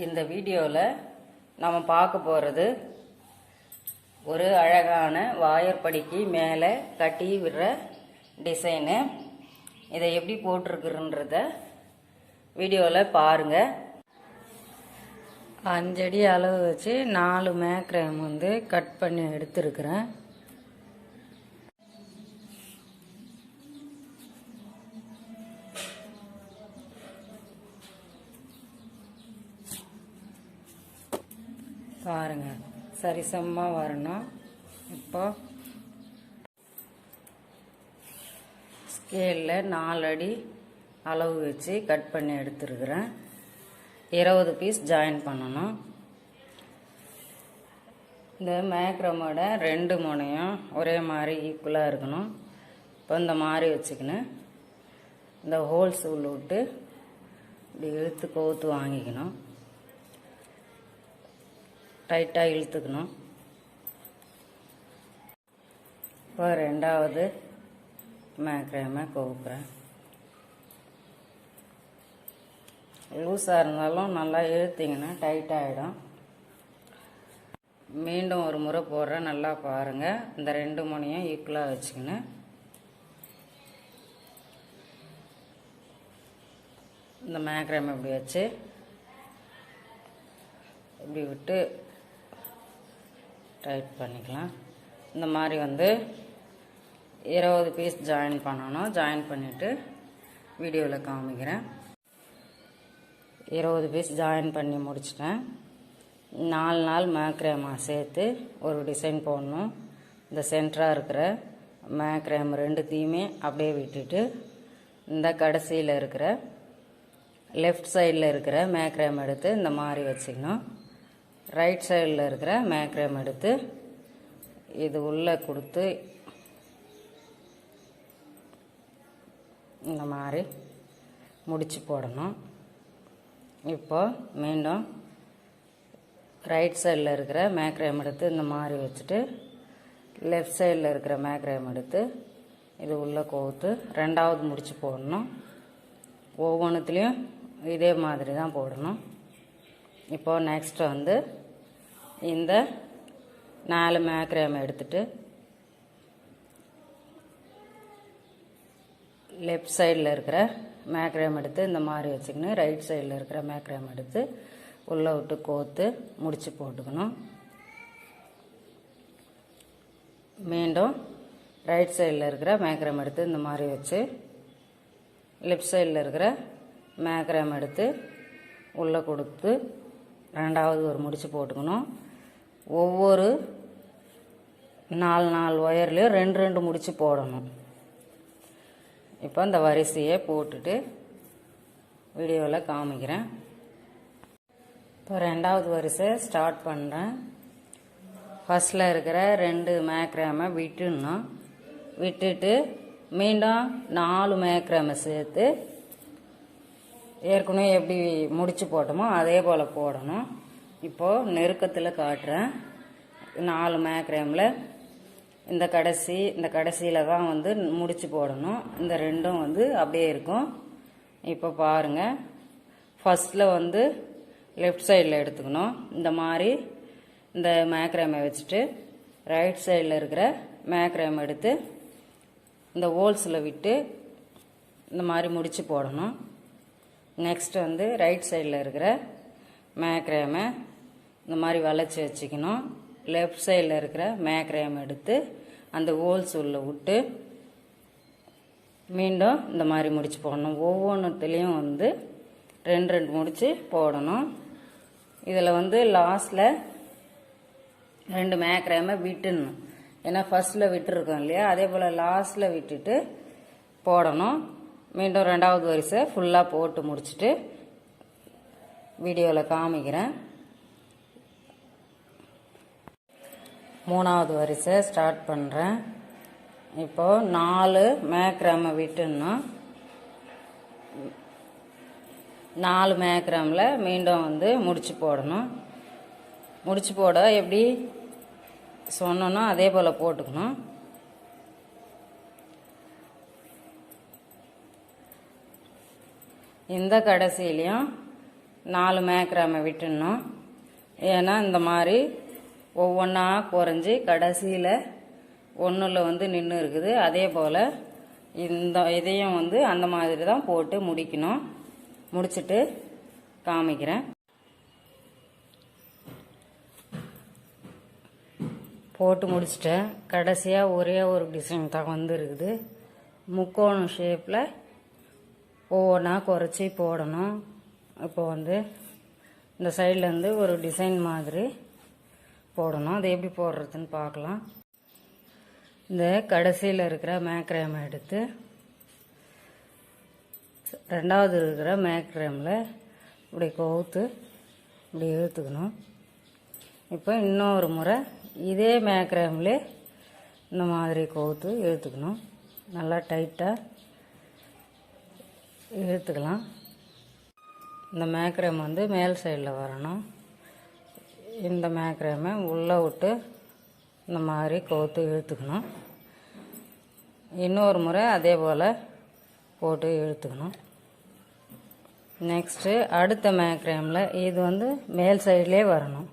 இந்த வீடியோவில் நம்ம பார்க்க போகிறது ஒரு அழகான வாயற்படிக்கு மேலே கட்டி விடுற டிசைனு இதை எப்படி போட்டிருக்குன்றத வீடியோவில் பாருங்கள் அஞ்சடி அளவு வச்சு நாலு மேக்ரேம் வந்து கட் பண்ணி எடுத்துருக்குறேன். சரிசமமாக வரணும். இப்போ ஸ்கேலில் நாலு அடி அளவு வச்சு கட் பண்ணி எடுத்துருக்குறேன். இருபது பீஸ் ஜாயின் பண்ணணும். இந்த மேக்ரமோட ரெண்டு முனையும் ஒரே மாதிரி ஈக்குவலாக இருக்கணும். இப்போ இந்த மாதிரி வச்சுக்கின்னு இந்த ஹோல்ஸ் உள்ள விட்டு இப்படி இழுத்து கோத்து வாங்கிக்கணும். டைட்டாக இழுத்துக்கணும். இப்போ ரெண்டாவது மேக்ரேமை கோக்குறேன். லூஸாக இருந்தாலும் நல்லா இழுத்திங்கன்னா டைட் ஆகிடும் மீண்டும் ஒரு முறை போடுறேன் நல்லா பாருங்கள் இந்த ரெண்டு மணியும் ஈக்குவலாக வச்சுக்கின்னு. இந்த மேக்ரேம் இப்படி வச்சு இப்படி விட்டு டைட் பண்ணிக்கலாம். இந்த மாதிரி வந்து இருபது பீஸ் ஜாயின் பண்ணணும். ஜாயின் பண்ணிவிட்டு வீடியோவில் காமிக்கிறேன். இருபது பீஸ் ஜாயின் பண்ணி முடிச்சிட்டேன். நாலு நாள் மேக்ரேமா சேர்த்து ஒரு டிசைன் போடணும். இந்த சென்டராக இருக்கிற மேக்ரேம் ரெண்டுத்தையுமே அப்படியே விட்டுட்டு இந்த கடைசியில் இருக்கிற லெஃப்ட் சைடில் இருக்கிற மேக்ரேம் எடுத்து இந்த மாதிரி வச்சுக்கணும் ரைட் சைடில் இருக்கிற மேக்ரம் எடுத்து இது உள்ளே கொடுத்து இந்த மாதிரி முடிச்சு போடணும். இப்போ மீண்டும் ரைட் சைடில் இருக்கிற மேக்ரேம் எடுத்து இந்த மாதிரி வச்சுட்டு லெஃப்ட் சைடில் இருக்கிற மேக்ரேம் எடுத்து இது உள்ளே கோர்த்து ரெண்டாவது முடிச்சு போடணும். ஒவ்வொன்றுத்துலேயும் இதே மாதிரி தான் போடணும். இப்போ நெக்ஸ்ட் வந்து இந்த நாலு மேக்ரேம் எடுத்துட்டு லெஃப்ட் சைடில் இருக்கிற மேக்ரேம் எடுத்து இந்த மாதிரி வச்சுக்கணும். ரைட் சைடில் இருக்கிற மேக்ரேம் எடுத்து உள்ளே விட்டு கோத்து முடித்து போட்டுக்கணும். மீண்டும் ரைட் சைடில் இருக்கிற மேக்ரேம் எடுத்து இந்த மாதிரி வச்சு லெஃப்ட் சைடில் இருக்கிற மேக்ரேம் எடுத்து உள்ளே கொடுத்து ரெண்டாவது ஒரு முடிச்சு போட்டுக்கணும். ஒவ்வொரு நாலு நாலு ஒயர்லேயும் ரெண்டு ரெண்டு முடிச்சு போடணும். இப்போ இந்த வரிசையை போட்டுட்டு வீடியோவில் காமிக்கிறேன். இப்போ ரெண்டாவது வரிசை ஸ்டார்ட் பண்ணுறேன் ஃபஸ்ட்டில் இருக்கிற ரெண்டு மேக்ரேமை விட்டுணும் விட்டுட்டு மீண்டும் நாலு மேக்ரேமை சேர்த்து ஏற்கனவே எப்படி முடிச்சு போட்டோமோ அதே போல் போடணும். இப்போது நெருக்கத்தில் காட்டுறேன். நாலு மேக்ரேமில் இந்த கடைசி இந்த கடைசியில் தான் வந்து முடிச்சு போடணும். இந்த ரெண்டும் வந்து அப்படியே இருக்கும். இப்போ பாருங்கள் ஃபஸ்ட்டில் வந்து லெஃப்ட் சைடில் எடுத்துக்கணும். இந்த மாதிரி இந்த மேக்ரேமை வச்சுட்டு ரைட் சைடில் இருக்கிற மேக்ரேம் எடுத்து இந்த ஹோல்ஸில் விட்டு இந்த மாதிரி முடித்து போடணும். நெக்ஸ்ட் வந்து ரைட் சைடில் இருக்கிற மேக்ரேமை இந்த மாதிரி வளைச்சி வச்சுக்கணும். லெஃப்ட் சைடில் இருக்கிற மேக்ரேம் எடுத்து அந்த ஹோல்ஸ் உள்ள விட்டு மீண்டும் இந்த மாதிரி முடிச்சு போடணும். ஒவ்வொன்றுத்துலேயும் வந்து ரெண்டு ரெண்டு முடிச்சு போடணும். இதில் வந்து லாஸ்டில் ரெண்டு மேக்ரேமை விட்டுடணும். ஏன்னா ஃபஸ்ட்டில் விட்டுருக்கோம் இல்லையா? அதே போல் லாஸ்டில் விட்டுட்டு போடணும். மீண்டும் ரெண்டாவது வரிசை ஃபுல்லாக போட்டு முடிச்சுட்டு வீடியோவில் காமிக்கிறேன். மூணாவது வரிசை ஸ்டார்ட் பண்ணுறேன் இப்போது நாலு மேக்ராமை விட்டுன்னா நாலு மேக்ராமில் மீண்டும் வந்து முடிச்சு போடணும். முடிச்சு போட எப்படி சொன்னோன்னா அதே போல் போட்டுக்கணும். இந்த கடைசியிலையும் நாலு மேக்ராமை விட்டுடணும் ஏன்னா இந்த மாதிரி ஒவ்வொன்றா குறைஞ்சி கடைசியில் ஒன்றில் வந்து நின்று இருக்குது. அதே போல் இந்த இதையும் வந்து அந்த மாதிரி தான் போட்டு முடிக்கணும். முடிச்சுட்டு காமிக்கிறேன். போட்டு முடிச்சிட்டேன். கடைசியாக ஒரே ஒரு டிசைன் தான் வந்துருக்குது. முக்கோணம் ஷேப்பில் ஒவ்வொன்றா குறைச்சி போடணும். இப்போ வந்து இந்த சைட்லேருந்து ஒரு டிசைன் மாதிரி போடணும். அது எப்படி போடுறதுன்னு பார்க்கலாம். இந்த கடைசியில் இருக்கிற மேக்ரேமை எடுத்து ரெண்டாவது இருக்கிற மேக்ரேமில் இப்படி கவுத்து இப்படி இழுத்துக்கணும். இப்போ இன்னொரு முறை இதே மேக்ரேம்லே இந்த மாதிரி கவுத்து இழுத்துக்கணும். நல்லா டைட்டாக இழுத்துக்கலாம். இந்த மேக்ரேம் வந்து மேல் சைடில் வரணும். இந்த மேக்ரேமை உள்ளே விட்டு இந்த மாதிரி கோத்து இழுத்துக்கணும். இன்னொரு முறை அதே போல் போட்டு இழுத்துக்கணும். நெக்ஸ்ட்டு அடுத்த மேக்ரேமில் இது வந்து மேல் சைட்லேயே வரணும்.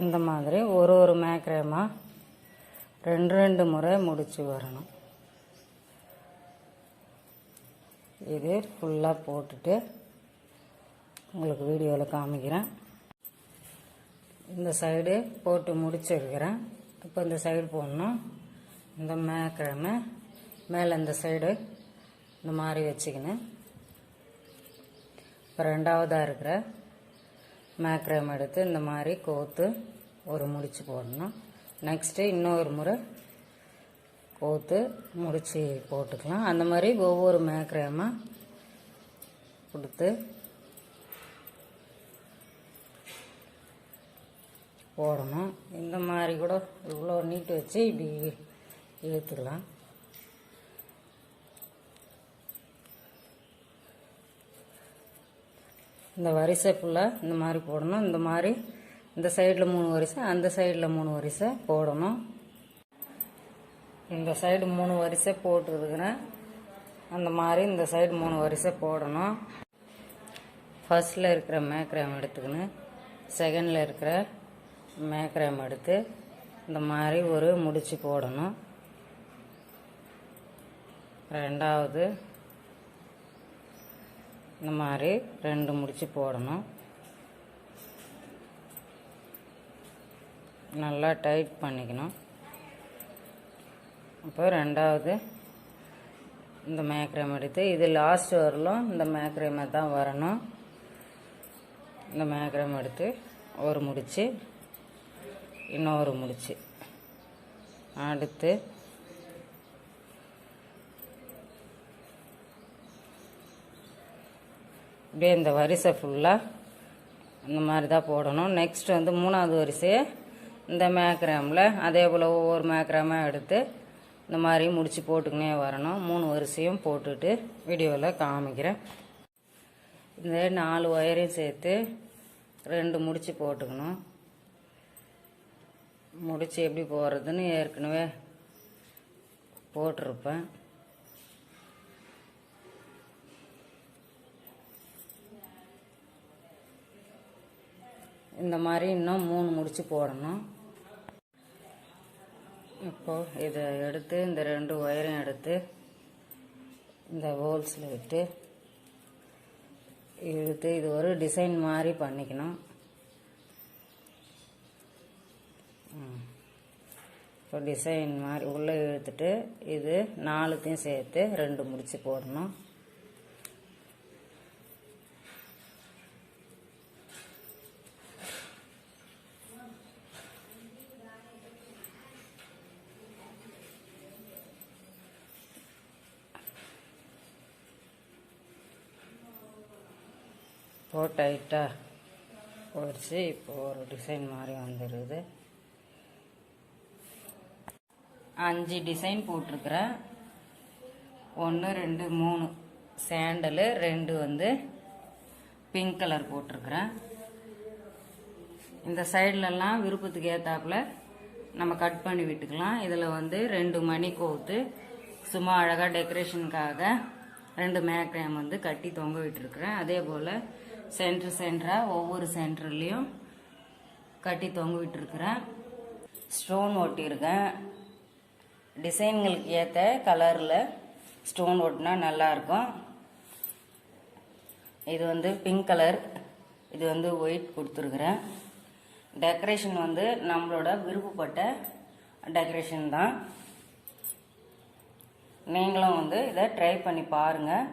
இந்த மாதிரி ஒரு ஒரு மேக்ரேமாக ரெண்டு ரெண்டு முறை முடித்து வரணும். இது ஃபுல்லாக போட்டுட்டு உங்களுக்கு வீடியோவில் காமிக்கிறேன். இந்த சைடு போட்டு முடிச்சிருக்கிறேன். இப்போ இந்த சைடு போடணும். இந்த மேக்கிழமை மேலே இந்த சைடு இந்த மாதிரி வச்சுக்கின்னு இப்போ ரெண்டாவதாக இருக்கிற மேக்ரேம் எடுத்து இந்த மாதிரி கோத்து ஒரு முடிச்சு போடணும். நெக்ஸ்ட்டு இன்னொரு முறை கோத்து முடித்து போட்டுக்கலாம். அந்த மாதிரி ஒவ்வொரு மேக்ரேமாக கொடுத்து போடணும். இந்த மாதிரி கூட இவ்வளோ நீட்டு வச்சு இப்படி இழுத்துக்கலாம் இந்த வரிசை ஃபுல்லாக இந்த மாதிரி போடணும். இந்த மாதிரி இந்த சைடில் மூணு வரிசை அந்த சைடில் மூணு வரிசை போடணும். இந்த சைடு மூணு வரிசை போட்டுருக்குறேன் அந்த மாதிரி இந்த சைடு மூணு வரிசை போடணும். ஃபர்ஸ்டில் இருக்கிற மேக்ரேம் எடுத்துக்கின்னு செகண்டில் இருக்கிற மேக்ரேம் எடுத்து இந்த மாதிரி ஒரு முடிச்சு போடணும். ரெண்டாவது இந்த மாதிரி ரெண்டு முடிச்சு போடணும். நல்லா டைட் பண்ணிக்கணும். இப்போ ரெண்டாவது இந்த மேக்ரேம் எடுத்து இது லாஸ்ட் வரலும் இந்த மேக்ரேமை தான் வரணும். இந்த மேக்ரேம் எடுத்து ஒரு முடிச்சு இன்னொரு முடிச்சு. அடுத்து இப்படியே இந்த வரிசை ஃபுல்லாக இந்த மாதிரி தான் போடணும். நெக்ஸ்ட் வந்து மூணாவது வரிசையை இந்த மேக்ராமில் அதே போல் ஒவ்வொரு மேக்ராமாக எடுத்து இந்த மாதிரி முடிச்சு போட்டுக்கினே வரணும். மூணு வரிசையும் போட்டுட்டு வீடியோவில் காமிக்கிறேன். இந்த நாலு ஒயரையும் சேர்த்து ரெண்டு முடிச்சு போட்டுக்கணும். முடிச்சு எப்படி போடுறதுன்னு ஏற்கனவே போட்டிருப்பேன். இந்த மாதிரி இன்னும் மூணு முடிச்சு போடணும். இப்போது இதை எடுத்து இந்த ரெண்டு ஒயரையும் எடுத்து இந்த ஹோல்ஸில் விட்டு இழுத்து இது ஒரு டிசைன் மாதிரி பண்ணிக்கணும். இப்போ டிசைன் மாதிரி உள்ளே இழுத்துட்டு இது நாலுத்தையும் சேர்த்து ரெண்டு முடிச்சு போடணும். இப்போ டைட்டாக போயிடுச்சு இப்போது ஒரு டிசைன் மாதிரி வந்துடுது அஞ்சு டிசைன் போட்டிருக்கிறேன். ஒன்று ரெண்டு மூணு. சேண்டலு ரெண்டு வந்து பிங்க் கலர் போட்டிருக்கிறேன். இந்த சைட்லலாம் விருப்பத்துக்கு ஏற்றாப்புல நம்ம கட் பண்ணி விட்டுக்கலாம். இதில் வந்து ரெண்டு மணி கோத்து சும்மா அழகாக டெக்கரேஷனுக்காக ரெண்டு மேக்ரேம் வந்து கட்டி தொங்க விட்டுருக்குறேன். அதே போல் சென்டர் சென்டராக ஒவ்வொரு சென்டர்லேயும் கட்டி தொங்க விட்டுருக்குறேன் ஸ்டோன் ஒட்டியிருக்கேன் டிசைன்களுக்கு ஏற்ற கலரில் ஸ்டோன் ஒட்டினா நல்லாயிருக்கும். இது வந்து பிங்க் கலர். இது வந்து ஒயிட் கொடுத்துருக்குறேன். டெக்கரேஷன் வந்து நம்மளோட விருப்பப்பட்ட டெக்கரேஷன் தான். நீங்களும் வந்து இதை ட்ரை பண்ணி பாருங்கள்